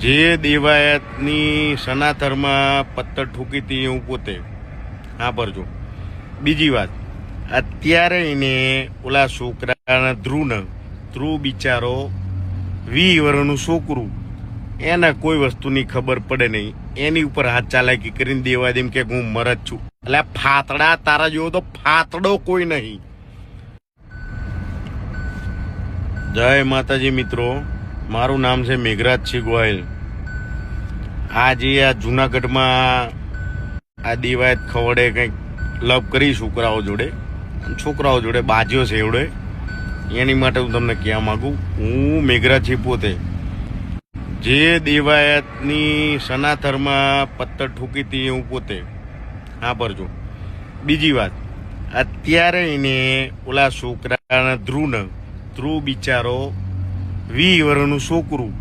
જે દેવાયતની સનાતરમાં પથ્થર ઠૂકી હતી હું પોતે. હા પરજો બીજી વાત. અત્યારે એને ઓલા છોકરાના ધ્રુવને, ધ્રુવ બિચારો વી છોકરું. એને કોઈ વસ્તુની ખબર પડે નહીં. એની ઉપર હાથ ચાલાકી કરીને દેવા દેમ કે હું મરજ છું. એટલે ફાતડા તારા જેવો તો ફાતડો કોઈ નહીં. જય માતાજી મિત્રો. મારું નામ છે મેઘરાજસિંહ ગોયલ આ આ જુનાગઢમાં આ દિવાયત ખવડે કંઈક લવ કરી છોકરાઓ જોડે. છોકરાઓ જોડે બાજ્યો છે એવડે. એની માટે હું તમને કહેવા માગું, હું મેઘરાજસિંહ પોતે. જે દેવાયતની સનાતરમાં પત્તર ઠૂકી હતી હું પોતે. હા પરજો બીજી વાત, અત્યારે એને ઓલા છોકરાના ધ્રુવને, ધ્રુવ બિચારો વી વર્ષનું છોકરું.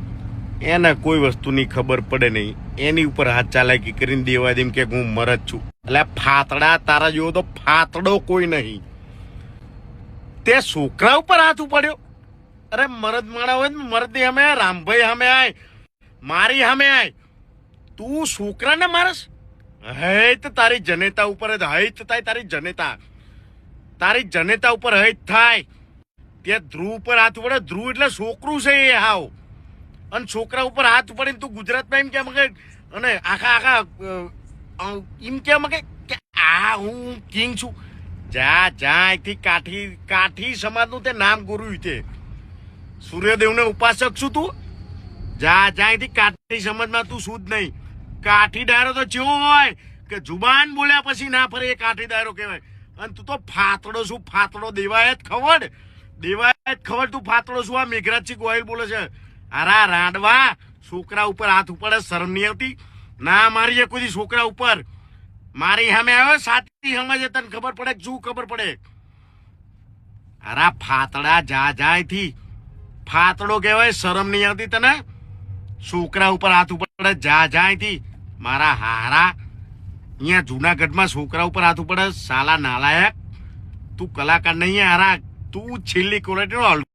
એને કોઈ વસ્તુની ખબર પડે નહીં. એની ઉપર હાથ ચાલાકી કરીને દેવા દેમ કે હું મરદ છું. એટલે ફાતડા તારા જેવો તો ફાતડો કોઈ નહીં. તે છોકરા ઉપર હાથ ઉપાડ્યો. અરે મરદ માણા હોય મરદ અમે રામભાઈ અમે આય, મારી સામે આય. તું છોકરાને મારસ? હૈત તારી જનેતા ઉપર હૈત થાય તારી જનેતા. તારી જનેતા ઉપર હૈત થાય. તે ધ્રુવ ઉપર હાથ પડે ધ્રુવ એટલે છોકરું છે એ, હાવ. અને છોકરા ઉપર હાથ પડે તું ગુજરાતમાં એમ કેમ કે, અને આખા આખા એમ કેમ કે આ હું કિંગ છું. જા જા, અહીંથી કાઠી કાઠી સમાજનું તે નામ ગુરુ તે. સૂર્યદેવને ઉપાસક છું તું. જા જા, અહીંથી કાઠી સમાજમાં તું શું જ નહીં. કાઠી ડાયરો તો જેવો હોય કે જુબાન બોલ્યા પછી ના ફરે એ કાઠી ડાયરો કહેવાય. અને તું તો ફાતડો શું ફાતડો જ ખવડ દેવાયત ખબર તું ફાતળો શું આ મેઘરાજસિંહ ગોહિલ બોલે છે? અરા રાડવા છોકરા ઉપર હાથ ઉપાડે શરમ નહીં આવતી? ના મારી કોઈ છોકરા ઉપર. મારી સામે આવ્યો સાચી સમજે તને ખબર પડે શું ખબર પડે? અરા ફાતડા જા જાય થી ફાતડો કહેવાય શરમ નહીં આવતી તને? છોકરા ઉપર હાથ ઉપાડે જા જાય થી મારા હારા. અહીંયા જુનાગઢમાં છોકરા ઉપર હાથ ઉપાડે સાલા નાલાયક. તું કલાકાર નહીં હારા. તું છેલ્લી ક્વોલિટીનો